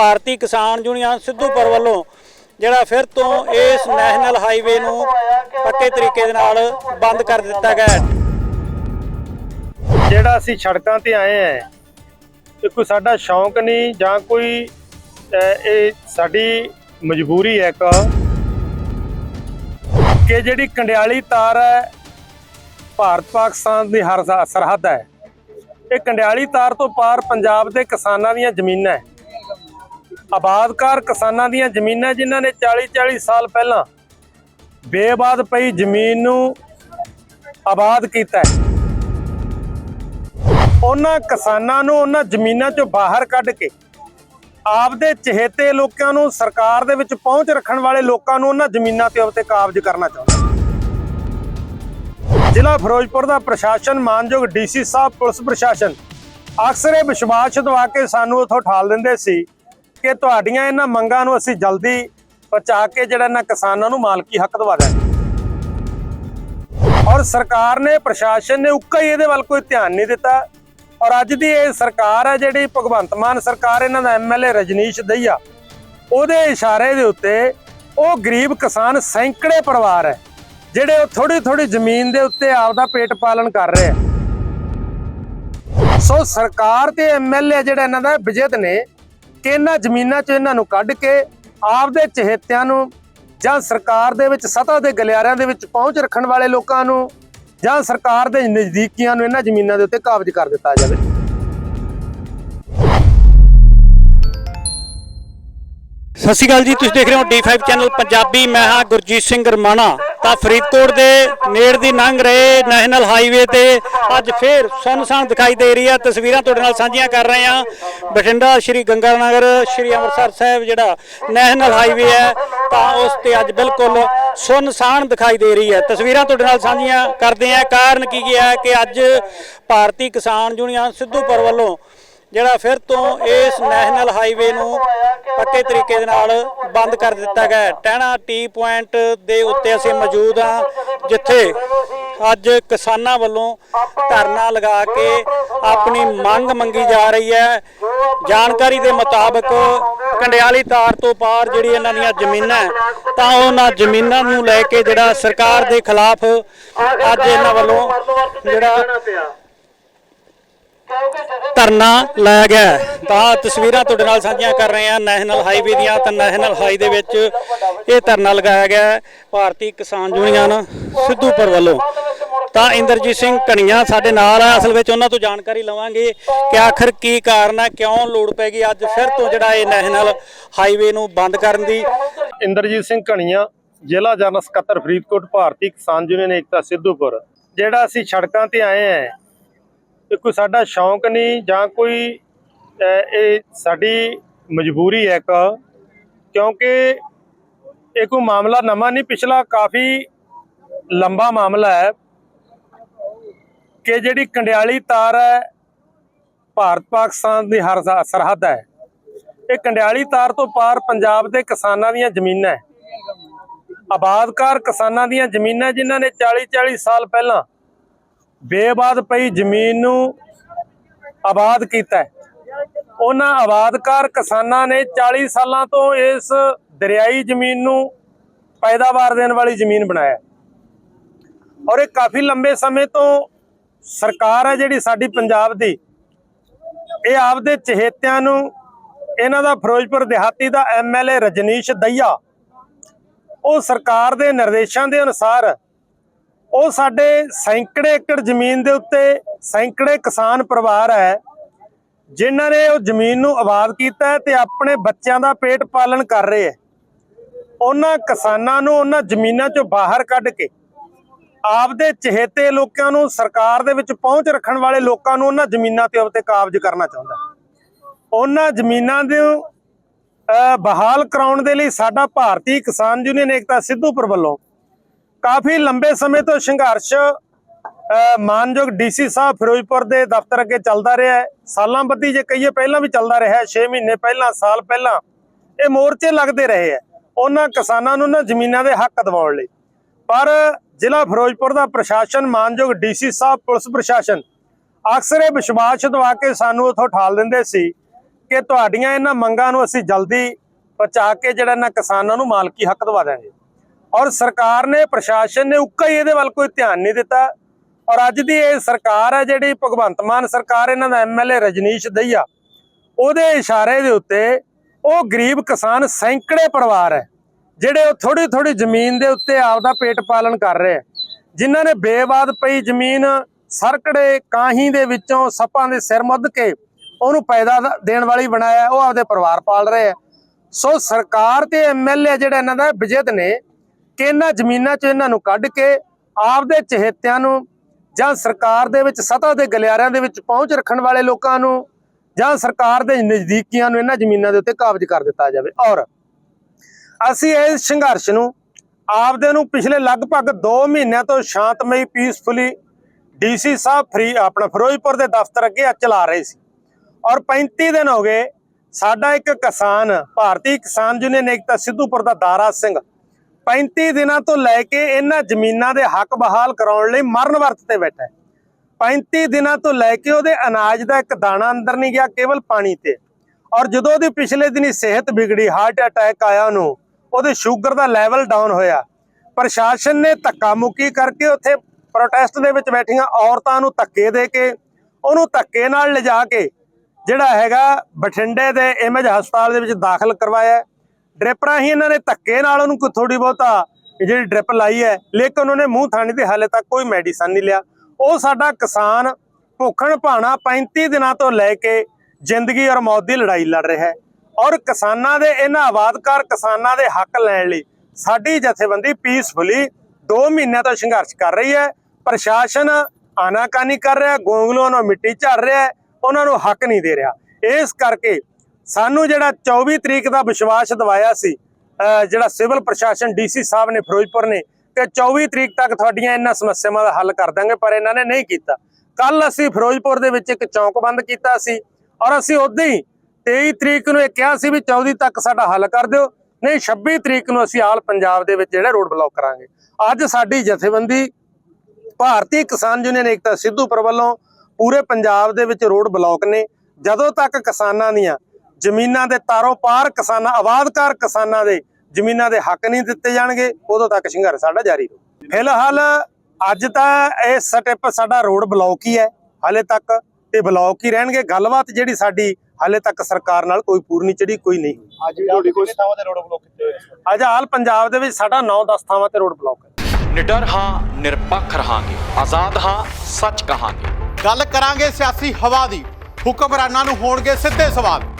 ਭਾਰਤੀ Kisan union Sidhupur ਵੱਲੋਂ ਜਿਹੜਾ ਫਿਰ ਤੋਂ ਇਸ ਨੈਸ਼ਨਲ ਹਾਈਵੇ ਨੂੰ ਪੱਕੇ ਤਰੀਕੇ ਦੇ ਨਾਲ ਬੰਦ ਕਰ ਦਿੱਤਾ ਗਿਆ ਹੈ। ਜਿਹੜਾ ਅਸੀਂ ਸੜਕਾਂ ਤੇ ਆਏ ਆ ਇਹ ਕੋਈ ਸਾਡਾ ਸ਼ੌਂਕ ਨਹੀਂ ਜਾਂ ਕੋਈ ਇਹ ਸਾਡੀ ਮਜਬੂਰੀ ਹੈ ਇੱਕ ਕਿ ਜਿਹੜੀ ਕੰਡਿਆਲੀ ਤਾਰ ਹੈ, ਭਾਰਤ ਪਾਕਿਸਤਾਨ ਦੀ ਹਰ ਸਰਹੱਦ ਹੈ। ਇਹ ਕੰਡਿਆਲੀ ਤਾਰ ਤੋਂ ਪਾਰ ਪੰਜਾਬ ਦੇ ਕਿਸਾਨਾਂ ਦੀਆਂ ਜ਼ਮੀਨਾਂ ਹੈ। ਆਬਾਦਕਾਰ ਕਿਸਾਨਾਂ ਦੀਆਂ ਜ਼ਮੀਨਾਂ ਜਿਨ੍ਹਾਂ ਨੇ 40 40 ਸਾਲ ਪਹਿਲਾਂ ਬੇਬਾਦ ਪਈ ਜ਼ਮੀਨ ਨੂੰ ਆਬਾਦ ਕੀਤਾ ਉਹਨਾਂ ਕਿਸਾਨਾਂ ਨੂੰ ਉਹਨਾਂ ਜ਼ਮੀਨਾਂ ਚੋਂ ਬਾਹਰ ਕੱਢ ਕੇ ਆਪਦੇ ਚਹੇਤੇ ਲੋਕਾਂ ਨੂੰ ਸਰਕਾਰ ਦੇ ਵਿੱਚ ਪਹੁੰਚ ਰੱਖਣ ਵਾਲੇ ਲੋਕਾਂ ਨੂੰ ਉਹਨਾਂ ਜ਼ਮੀਨਾਂ ਤੇ ਉੱਤੇ ਕਾਬਜ਼ ਕਰਨਾ ਚਾਹੁੰਦਾ ਜ਼ਿਲ੍ਹਾ ਫਿਰੋਜ਼ਪੁਰ ਦਾ ਪ੍ਰਸ਼ਾਸਨ ਮਾਨਯੋਗ ਡੀਸੀ ਸਾਹਿਬ, ਪੁਲਿਸ ਪ੍ਰਸ਼ਾਸਨ ਅਕਸਰ ਇਹ ਵਿਸ਼ਵਾਸ ਦਵਾ ਕੇ ਸਾਨੂੰ ਉਥੋਂ ਠਾਲ ਦਿੰਦੇ ਸੀ ਕਿ ਤੁਹਾਡੀਆਂ ਇਹਨਾਂ ਮੰਗਾਂ ਨੂੰ ਅਸੀਂ ਜਲਦੀ ਪਹੁੰਚਾ ਕੇ ਜਿਹੜਾ ਇਹਨਾਂ ਕਿਸਾਨਾਂ ਨੂੰ ਮਾਲਕੀ ਹੱਕ ਦਵਾ ਦਾਂਗੇ ਔਰ ਸਰਕਾਰ ਨੇ, ਪ੍ਰਸ਼ਾਸਨ ਨੇ ਉੱਕਾ ਹੀ ਇਹਦੇ ਵੱਲ ਕੋਈ ਧਿਆਨ ਨਹੀਂ ਦਿੱਤਾ। ਔਰ ਅੱਜ ਦੀ ਇਹ ਸਰਕਾਰ ਹੈ ਜਿਹੜੀ ਭਗਵੰਤ ਮਾਨ ਸਰਕਾਰ, ਇਹਨਾਂ ਦਾ ਐਮਐਲਏ ਰਜਨੀਸ਼ ਦਈਆ, ਉਹਦੇ ਇਸ਼ਾਰੇ ਦੇ ਉੱਤੇ ਉਹ ਗਰੀਬ ਕਿਸਾਨ ਸੈਂਕੜੇ ਪਰਿਵਾਰ ਹੈ, ਜਿਹੜੇ ਉਹ ਥੋੜੀ ਥੋੜੀ ਜ਼ਮੀਨ ਦੇ ਉੱਤੇ ਆਪਦਾ ਪੇਟ ਪਾਲਣ ਕਰ ਰਹੇ ਆ ਸੋ ਸਰਕਾਰ ਤੇ ਐਮਐਲਏ ਜਿਹੜਾ ਇਹਨਾਂ ਦਾ ਵਿਜੇਤ ਨੇ ਕਿ ਇਹਨਾਂ ਜ਼ਮੀਨਾਂ 'ਚ ਇਹਨਾਂ ਨੂੰ ਕੱਢ ਕੇ ਆਪਦੇ ਚਹੇਤਿਆਂ ਨੂੰ ਜਾਂ ਸਰਕਾਰ ਦੇ ਵਿੱਚ ਸਤਾ ਦੇ ਗਲਿਆਰਿਆਂ ਦੇ ਵਿੱਚ ਪਹੁੰਚ ਰੱਖਣ ਵਾਲੇ ਲੋਕਾਂ ਨੂੰ ਜਾਂ ਸਰਕਾਰ ਦੇ ਨਜ਼ਦੀਕੀਆਂ ਨੂੰ ਇਹਨਾਂ ਜ਼ਮੀਨਾਂ ਦੇ ਉੱਤੇ ਕਾਬਜ਼ ਕਰ ਦਿੱਤਾ ਜਾਵੇ। ਸਤਿ ਸ਼੍ਰੀ ਅਕਾਲ ਜੀ, ਤੁਸੀਂ ਦੇਖ ਰਹੇ ਹੋ D5 ਚੈਨਲ ਪੰਜਾਬੀ, ਮੈਂ ਹਾਂ ਗੁਰਜੀਤ ਸਿੰਘ ਰਮਾਣਾ। ਤਾਂ ਫਰੀਦਕੋਟ ਦੇ ਨੇੜ ਦੀ ਲੰਘ ਰਹੇ ਨੈਸ਼ਨਲ ਹਾਈਵੇ ਤੇ ਅੱਜ ਫੇਰ ਸੁੰਨਸਾਨ ਦਿਖਾਈ ਦੇ ਰਹੀ ਆ। ਤਸਵੀਰਾਂ ਤੁਹਾਡੇ ਨਾਲ ਸਾਂਝੀਆਂ ਕਰ ਰਹੇ ਆ ਬਠਿੰਡਾ ਸ਼੍ਰੀ ਗੰਗਾਨਗਰ, ਸ਼੍ਰੀ ਅੰਮ੍ਰਿਤਸਰ ਸਾਹਿਬ ਜਿਹੜਾ ਨੈਸ਼ਨਲ ਹਾਈਵੇ ਹੈ, ਤਾਂ ਉਸ ਤੇ ਅੱਜ ਬਿਲਕੁਲ ਸੁੰਨਸਾਨ ਦਿਖਾਈ ਦੇ ਰਹੀ ਹੈ। ਤਸਵੀਰਾਂ ਤੁਹਾਡੇ ਨਾਲ ਸਾਂਝੀਆਂ ਕਰਦੇ ਆ ਕਾਰਨ ਕੀ ਕੀ ਹੈ ਕਿ ਅੱਜ ਭਾਰਤੀ ਕਿਸਾਨ ਯੂਨੀਅਨ ਸਿੱਧੂਪੁਰ ਵੱਲੋਂ ਜਿਹੜਾ ਫਿਰ ਤੋਂ ਇਸ ਨੈਸ਼ਨਲ ਹਾਈਵੇ ਨੂੰ ਪੱਕੇ ਤਰੀਕੇ ਦੇ ਨਾਲ ਬੰਦ ਕਰ ਦਿੱਤਾ ਗਿਆ ਹੈ। ਟਹਿਣਾ ਟੀ ਪੁਆਇੰਟ ਦੇ ਉੱਤੇ ਅਸੀਂ ਮੌਜੂਦ ਹਾਂ, ਜਿੱਥੇ ਅੱਜ ਕਿਸਾਨਾਂ ਵੱਲੋਂ ਧਰਨਾ ਲਗਾ ਕੇ ਆਪਣੀ ਮੰਗ ਮੰਗੀ ਜਾ ਰਹੀ ਹੈ ਜਾਣਕਾਰੀ ਦੇ ਮੁਤਾਬਕ ਕੰਡਿਆਲੀ ਤਾਰ ਤੋਂ ਪਾਰ ਜਿਹੜੀ ਇਹਨਾਂ ਦੀਆਂ ਜ਼ਮੀਨਾਂ ਤਾਂ ਉਹਨਾਂ ਜ਼ਮੀਨਾਂ ਨੂੰ ਲੈ ਕੇ ਜਿਹੜਾ ਸਰਕਾਰ ਦੇ ਖਿਲਾਫ ਅੱਜ ਇਹਨਾਂ ਵੱਲੋਂ ਜਿਹੜਾ ਧਰਨਾ ਲਾਇਆ ਗਿਆ ਤਾਂ ਤਸਵੀਰਾਂ ਤੁਹਾਡੇ ਨਾਲ ਸਾਂਝੀਆਂ ਕਰ ਰਹੇ ਹਾਂ, ਨੈਸ਼ਨਲ ਹਾਈਵੇ ਦੀਆਂ। ਤਾਂ ਨੈਸ਼ਨਲ ਹਾਈ ਦੇ ਵਿੱਚ ਇਹ ਧਰਨਾ ਲਗਾਇਆ ਗਿਆ ਭਾਰਤੀ ਕਿਸਾਨ ਯੂਨੀਅਨ ਸਿੱਧੂਪੁਰ ਵੱਲੋਂ। ਤਾਂ ਇੰਦਰਜੀਤ ਸਿੰਘ ਕਣੀਆਂ ਸਾਡੇ ਨਾਲ ਆ। ਅਸਲ ਵਿੱਚ ਉਹਨਾਂ ਤੋਂ ਜਾਣਕਾਰੀ ਲਵਾਂਗੇ ਕਿ ਆਖਰ ਕੀ ਕਾਰਨ ਹੈ, ਕਿਉਂ ਲੋੜ ਪੈ ਗਈ ਅੱਜ ਫਿਰ ਤੋਂ ਜਿਹੜਾ ਇਹ ਨੈਸ਼ਨਲ ਹਾਈਵੇ ਨੂੰ ਬੰਦ ਕਰਨ ਦੀ। ਇੰਦਰਜੀਤ ਸਿੰਘ ਘਣੀਆਂ, ਜ਼ਿਲ੍ਹਾ ਜਨਰਲ ਸਕੱਤਰ ਫਰੀਦਕੋਟ, ਭਾਰਤੀ ਕਿਸਾਨ ਯੂਨੀਅਨ ਏਕਤਾ ਸਿੱਧੂਪੁਰ। ਜਿਹੜਾ ਅਸੀਂ ਸੜਕਾਂ ਤੇ ਆਏ ਆ ਇਹ ਕੋਈ ਸਾਡਾ ਸ਼ੌਂਕ ਨਹੀਂ ਜਾਂ ਕੋਈ ਇਹ ਸਾਡੀ ਮਜਬੂਰੀ ਹੈ ਇੱਕ, ਕਿਉਂਕਿ ਇਹ ਕੋਈ ਮਾਮਲਾ ਨਵਾਂ ਨਹੀਂ, ਪਿਛਲਾ ਕਾਫੀ ਲੰਬਾ ਮਾਮਲਾ ਹੈ ਕਿ ਜਿਹੜੀ ਕੰਡਿਆਲੀ ਤਾਰ ਹੈ, ਭਾਰਤ ਪਾਕਿਸਤਾਨ ਦੀ ਹਰ ਸਰਹੱਦ ਹੈ। ਇਹ ਕੰਡਿਆਲੀ ਤਾਰ ਤੋਂ ਪਾਰ ਪੰਜਾਬ ਦੇ ਕਿਸਾਨਾਂ ਦੀਆਂ ਜ਼ਮੀਨਾਂ ਹੈ। ਆਬਾਦਕਾਰ ਕਿਸਾਨਾਂ ਦੀਆਂ ਜ਼ਮੀਨਾਂ ਜਿਨ੍ਹਾਂ ਨੇ 40 40 ਸਾਲ ਪਹਿਲਾਂ ਬੇਬਾਦ ਪਈ ਜ਼ਮੀਨ ਨੂੰ ਆਬਾਦ ਕੀਤਾ ਉਹਨਾਂ ਆਬਾਦਕਾਰ ਕਿਸਾਨਾਂ ਨੇ 40 ਸਾਲਾਂ ਤੋਂ ਇਸ ਦਰਿਆਈ ਜ਼ਮੀਨ ਨੂੰ ਪੈਦਾਵਾਰ ਦੇਣ ਵਾਲੀ ਜ਼ਮੀਨ ਬਣਾਇਆ ਔਰ ਇਹ ਕਾਫੀ ਲੰਬੇ ਸਮੇਂ ਤੋਂ ਸਰਕਾਰ ਹੈ ਜਿਹੜੀ ਸਾਡੀ ਪੰਜਾਬ ਦੀ। ਇਹ ਆਪਦੇ ਚਹੇਤਿਆਂ ਨੂੰ ਇਹਨਾਂ ਦਾ ਫਿਰੋਜ਼ਪੁਰ ਦਿਹਾਤੀ ਦਾ ਐਮਐਲਏ ਰਜਨੀਸ਼ ਦਈਆ, ਉਹ ਸਰਕਾਰ ਦੇ ਨਿਰਦੇਸ਼ਾਂ ਦੇ ਅਨੁਸਾਰ ਉਹ ਸਾਡੇ ਸੈਂਕੜੇ ਏਕੜ ਜ਼ਮੀਨ ਦੇ ਉੱਤੇ ਸੈਂਕੜੇ ਕਿਸਾਨ ਪਰਿਵਾਰ ਹੈ, ਜਿਨ੍ਹਾਂ ਨੇ ਉਹ ਜ਼ਮੀਨ ਨੂੰ ਆਬਾਦ ਕੀਤਾ ਹੈ ਤੇ ਆਪਣੇ ਬੱਚਿਆਂ ਦਾ ਪੇਟ ਪਾਲਣ ਕਰ ਰਹੇ ਹੈ। ਉਹਨਾਂ ਕਿਸਾਨਾਂ ਨੂੰ ਉਹਨਾਂ ਜ਼ਮੀਨਾਂ ਚੋਂ ਬਾਹਰ ਕੱਢ ਕੇ ਆਪਦੇ ਚਹੇਤੇ ਲੋਕਾਂ ਨੂੰ ਸਰਕਾਰ ਦੇ ਵਿੱਚ ਪਹੁੰਚ ਰੱਖਣ ਵਾਲੇ ਲੋਕਾਂ ਨੂੰ ਉਹਨਾਂ ਜ਼ਮੀਨਾਂ ਤੇ ਉੱਤੇ ਕਾਬਜ਼ ਕਰਨਾ ਚਾਹੁੰਦਾ ਉਹਨਾਂ ਜ਼ਮੀਨਾਂ ਦੇ ਬਹਾਲ ਕਰਾਉਣ ਦੇ ਲਈ ਸਾਡਾ ਭਾਰਤੀ ਕਿਸਾਨ ਯੂਨੀਅਨ ਏਕਤਾ ਸਿੱਧੂਪੁਰ ਵੱਲੋਂ ਕਾਫੀ ਲੰਬੇ ਸਮੇਂ ਤੋਂ ਸੰਘਰਸ਼ ਅਹ, ਮਾਨਯੋਗ ਡੀਸੀ ਸਾਹਿਬ ਫਿਰੋਜ਼ਪੁਰ ਦੇ ਦਫ਼ਤਰ ਅੱਗੇ ਚੱਲਦਾ ਰਿਹਾ ਹੈ। ਸਾਲਾਂ ਬੱਧੀ ਜੇ ਕਹੀਏ ਪਹਿਲਾਂ ਵੀ ਚੱਲਦਾ ਰਿਹਾ ਹੈ 6 ਮਹੀਨੇ ਪਹਿਲਾਂ ਸਾਲ ਪਹਿਲਾਂ ਇਹ ਮੋਰਚੇ ਲੱਗਦੇ ਰਹੇ ਹੈ। ਉਹਨਾਂ ਕਿਸਾਨਾਂ ਨੂੰ ਨਾ ਜ਼ਮੀਨਾਂ ਦੇ ਹੱਕ ਦਿਵਾਉਣ ਲਈ। ਪਰ ਜ਼ਿਲ੍ਹਾ ਫਿਰੋਜ਼ਪੁਰ ਦਾ ਪ੍ਰਸ਼ਾਸਨ ਮਾਨਯੋਗ ਡੀਸੀ ਸਾਹਿਬ ਪੁਲਿਸ ਪ੍ਰਸ਼ਾਸਨ ਅਕਸਰ ਇਹ ਵਿਸ਼ਵਾਸ ਦਵਾ ਕੇ ਸਾਨੂੰ ਉਥੋਂ ਠਾਲ ਦਿੰਦੇ ਸੀ ਕਿ ਤੁਹਾਡੀਆਂ ਇਹਨਾਂ ਮੰਗਾਂ ਨੂੰ ਅਸੀਂ ਜਲਦੀ ਪਹੁੰਚਾ ਕੇ ਜਿਹੜਾ ਇਹਨਾਂ ਕਿਸਾਨਾਂ ਨੂੰ ਮਾਲਕੀ ਹੱਕ ਦਵਾ ਦਾਂਗੇ ਔਰ ਸਰਕਾਰ ਨੇ, ਪ੍ਰਸ਼ਾਸਨ ਨੇ ਉੱਕਾ ਹੀ ਇਹਦੇ ਵੱਲ ਕੋਈ ਧਿਆਨ ਨਹੀਂ ਦਿੱਤਾ। ਔਰ ਅੱਜ ਦੀ ਇਹ ਸਰਕਾਰ ਹੈ ਜਿਹੜੀ ਭਗਵੰਤ ਮਾਨ ਸਰਕਾਰ, ਇਹਨਾਂ ਦਾ ਐਮਐਲਏ ਰਜਨੀਸ਼ ਦਈਆ, ਉਹਦੇ ਇਸ਼ਾਰੇ ਦੇ ਉੱਤੇ ਉਹ ਗਰੀਬ ਕਿਸਾਨ ਸੈਂਕੜੇ ਪਰਿਵਾਰ ਹੈ, ਜਿਹੜੇ ਉਹ ਥੋੜੀ ਥੋੜੀ ਜ਼ਮੀਨ ਦੇ ਉੱਤੇ ਆਪਦਾ ਪੇਟ ਪਾਲਣ ਕਰ ਰਹੇ ਹੈ। ਜਿਨ੍ਹਾਂ ਨੇ ਬੇਵਾਦ ਪਈ ਜ਼ਮੀਨ ਸਰਕੜੇ ਕਾਹੀ ਦੇ ਵਿੱਚੋਂ ਸੱਪਾਂ ਦੇ ਸਿਰ ਮੁੱਧ ਕੇ ਉਹਨੂੰ ਪੈਦਾ ਦੇਣ ਵਾਲੀ ਬਣਾਇਆ, ਉਹ ਆਪਦੇ ਪਰਿਵਾਰ ਪਾਲ ਰਹੇ ਹੈ। ਸੋ ਸਰਕਾਰ ਤੇ ਐਮਐਲਏ ਜਿਹੜਾ ਇਹਨਾਂ ਦਾ ਵਿਜੇਤ ਨੇ ਕਿ ਇਹਨਾਂ ਜ਼ਮੀਨਾਂ 'ਚ ਇਹਨਾਂ ਨੂੰ ਕੱਢ ਕੇ ਆਪਦੇ ਚਹੇਤਿਆਂ ਨੂੰ ਜਾਂ ਸਰਕਾਰ ਦੇ ਵਿੱਚ ਸਤਾ ਦੇ ਗਲਿਆਰਿਆਂ ਦੇ ਵਿੱਚ ਪਹੁੰਚ ਰੱਖਣ ਵਾਲੇ ਲੋਕਾਂ ਨੂੰ ਜਾਂ ਸਰਕਾਰ ਦੇ ਨਜ਼ਦੀਕੀਆਂ ਨੂੰ ਇਹਨਾਂ ਜ਼ਮੀਨਾਂ ਦੇ ਉੱਤੇ ਕਾਬਜ਼ ਕਰ ਦਿੱਤਾ ਜਾਵੇ। ਔਰ ਅਸੀਂ ਇਸ ਸੰਘਰਸ਼ ਨੂੰ ਆਪਦੇ ਨੂੰ ਪਿਛਲੇ ਲਗਭਗ 2 ਮਹੀਨਿਆਂ ਤੋਂ ਸ਼ਾਂਤਮਈ ਪੀਸਫੁਲੀ ਡੀਸੀ ਸਾਹਿਬ ਫਰੀ ਆਪਣਾ ਫਿਰੋਜ਼ਪੁਰ ਦੇ ਦਫ਼ਤਰ ਅੱਗੇ ਚਲਾ ਰਹੇ ਸੀ। ਔਰ 35 ਦਿਨ ਹੋ ਗਏ, ਸਾਡਾ ਇੱਕ ਕਿਸਾਨ, ਭਾਰਤੀ ਕਿਸਾਨ ਯੂਨੀਅਨ ਏਕਤਾ ਸਿੱਧੂਪੁਰ ਦਾ ਦਾਰਾ ਸਿੰਘ 35 ਦਿਨਾਂ ਤੋਂ ਲੈ ਕੇ ਇਹਨਾਂ ਜ਼ਮੀਨਾਂ ਦੇ ਹੱਕ ਬਹਾਲ ਕਰਾਉਣ ਲਈ ਮਰਨ ਵਰਤ ਤੇ ਬੈਠਾ ਹੈ। 35 ਦਿਨਾਂ ਤੋਂ ਲੈ ਕੇ ਉਹਦੇ ਅਨਾਜ ਦਾ ਇੱਕ ਦਾਣਾ ਅੰਦਰ ਨਹੀਂ ਗਿਆ, ਕੇਵਲ ਪਾਣੀ ਤੇ। ਔਰ ਜਦੋਂ ਉਹਦੀ ਪਿਛਲੇ ਦਿਨੀ ਸਿਹਤ ਵਿਗੜੀ, ਹਾਰਟ ਅਟੈਕ ਆਇਆ ਉਹਨੂੰ, ਉਹਦੇ ਸ਼ੂਗਰ ਦਾ ਲੈਵਲ ਡਾਊਨ ਹੋਇਆ। ਪ੍ਰਸ਼ਾਸਨ ਨੇ ਧੱਕਾ ਮੁੱਕੀ ਕਰਕੇ ਉੱਥੇ ਪ੍ਰੋਟੈਸਟ ਦੇ ਵਿੱਚ ਬੈਠੀਆਂ ਔਰਤਾਂ ਨੂੰ ਧੱਕੇ ਦੇ ਕੇ, ਉਹਨੂੰ ਧੱਕੇ ਨਾਲ ਲਿਜਾ ਕੇ ਜਿਹੜਾ ਹੈਗਾ ਬਠਿੰਡੇ ਦੇ ਇਮੇਜ ਹਸਪਤਾਲ ਦੇ ਵਿੱਚ ਦਾਖਲ ਕਰਵਾਇਆ ਡ੍ਰਿਪ ਰਾਹੀਂ ਇਹਨਾਂ ਨੇ ਧੱਕੇ ਨਾਲ ਉਹਨੂੰ ਕੋਈ ਥੋੜੀ ਬਹੁਤਾ ਜਿਹੜੀ ਡ੍ਰਿਪ ਲਾਈ ਹੈ, ਲੇਕਿਨ ਉਹਨੇ ਮੂੰਹ ਥਾਣੀ ਤੇ ਹਾਲੇ ਤੱਕ ਕੋਈ ਮੈਡੀਸਨ ਨਹੀਂ ਲਿਆ। ਉਹ ਸਾਡਾ ਕਿਸਾਨ ਭੁੱਖਣ ਭਾਣਾ 35 ਦਿਨਾਂ ਤੋਂ ਲੈ ਕੇ ਜ਼ਿੰਦਗੀ ਔਰ ਮੌਤ ਦੀ ਲੜਾਈ ਲੜ ਰਿਹਾ ਹੈ। ਔਰ ਕਿਸਾਨਾਂ ਦੇ ਇਹਨਾਂ ਆਬਾਦਕਾਰ ਕਿਸਾਨਾਂ ਦੇ ਹੱਕ ਲੈਣ ਲਈ ਸਾਡੀ ਜਥੇਬੰਦੀ ਪੀਸਫੁਲੀ 2 ਮਹੀਨਿਆਂ ਤੋਂ ਸੰਘਰਸ਼ ਕਰ ਰਹੀ ਹੈ। ਪ੍ਰਸ਼ਾਸਨ ਆਨਾਕਾਨੀ ਕਰ ਰਿਹਾ ਗੋਂਗਲੋਂ ਨੂੰ ਮਿੱਟੀ ਝੜ ਰਿਹਾ ਉਹਨਾਂ ਨੂੰ ਹੱਕ ਨਹੀਂ ਦੇ ਰਿਹਾ। ਇਸ ਕਰਕੇ ਸਾਨੂੰ ਜਿਹੜਾ 24 ਤਰੀਕ ਦਾ ਵਿਸ਼ਵਾਸ ਦਿਵਾਇਆ ਸੀ ਜਿਹੜਾ ਸਿਵਲ ਪ੍ਰਸ਼ਾਸਨ ਡੀਸੀ ਸਾਹਿਬ ਨੇ ਫਿਰੋਜ਼ਪੁਰ ਨੇ ਕਿ 24 ਤਰੀਕ ਤੱਕ ਤੁਹਾਡੀਆਂ ਇਹਨਾਂ ਸਮੱਸਿਆਵਾਂ ਦਾ ਹੱਲ ਕਰ ਦਾਂਗੇ ਪਰ ਇਹਨਾਂ ਨੇ ਨਹੀਂ ਕੀਤਾ। ਕੱਲ ਅਸੀਂ ਫਿਰੋਜ਼ਪੁਰ ਦੇ ਵਿੱਚ ਇੱਕ ਚੌਂਕ ਬੰਦ ਕੀਤਾ ਸੀ, ਔਰ ਅਸੀਂ ਉਦੋਂ ਹੀ 23 ਤਰੀਕ ਨੂੰ ਇਹ ਕਿਹਾ ਸੀ ਵੀ 24 ਤੱਕ ਸਾਡਾ ਹੱਲ ਕਰ ਦਿਓ, ਨਹੀਂ 26 ਤਰੀਕ ਨੂੰ ਅਸੀਂ ਆਲ ਪੰਜਾਬ ਦੇ ਵਿੱਚ ਜਿਹੜਾ ਰੋਡ ਬਲੌਕ ਕਰਾਂਗੇ। ਅੱਜ ਸਾਡੀ ਜਥੇਬੰਦੀ ਭਾਰਤੀ ਕਿਸਾਨ ਯੂਨੀਅਨ ਏਕਤਾ ਸਿੱਧੂਪੁਰ ਵੱਲੋਂ ਪੂਰੇ ਪੰਜਾਬ ਦੇ ਵਿੱਚ ਰੋਡ ਬਲੌਕ ਨੇ, ਜਦੋਂ ਤੱਕ ਕਿਸਾਨਾਂ ਦੀਆਂ ਜ਼ਮੀਨਾਂ ਦੇ ਤਾਰੋਂ ਪਾਰ ਕਿਸਾਨਾਂ ਆਬਾਦਕਾਰ ਕਿਸਾਨਾਂ ਦੇ ਜ਼ਮੀਨਾਂ ਦੇ ਹੱਕ ਨਹੀਂ ਦਿੱਤੇ ਜਾਣਗੇ ਉਦੋਂ ਤੱਕ ਸੰਘਰਸ਼ ਸਾਡਾ ਜਾਰੀ ਰਹੂ। ਫਿਲਹਾਲ ਅੱਜ ਤਾਂ ਇਹ ਸਟੈਪ ਸਾਡਾ ਰੋਡ ਬਲੌਕ ਹੀ ਹੈ ਹਾਲੇ ਤੱਕ ਇਹ ਬਲੌਕ ਹੀ ਰਹਿਣਗੇ। ਗੱਲਬਾਤ ਜਿਹੜੀ ਸਾਡੀ ਹਾਲੇ ਤੱਕ ਸਰਕਾਰ ਨਾਲ ਕੋਈ ਪੂਰਨੀ ਚੜੀ ਕੋਈ ਨਹੀਂ ਅੱਜ ਵੀ ਤੁਹਾਡੀ ਕੋਈ ਥਾਵਾਂ ਤੇ ਰੋਡ ਬਲੌਕ ਕੀਤੇ ਹੋਏ ਅੱਜ ਹਾਲ ਪੰਜਾਬ ਦੇ ਵਿੱਚ ਸਾਡਾ 9-10 ਥਾਵਾਂ ਤੇ ਰੋਡ ਬਲੌਕ ਹੈ। ਨਿਡਰ ਹਾਂ ਨਿਰਪੱਖ ਰਹਾਂਗੇ ਆਜ਼ਾਦ ਹਾਂ ਸੱਚ ਕਹਾਂਗੇ। ਗੱਲ ਕਰਾਂਗੇ ਸਿਆਸੀ ਹਵਾ ਦੀ ਹੁਕਮਰਾਨਾਂ ਨੂੰ ਹੋਣਗੇ ਸਿੱਧੇ ਸਵਾਲ।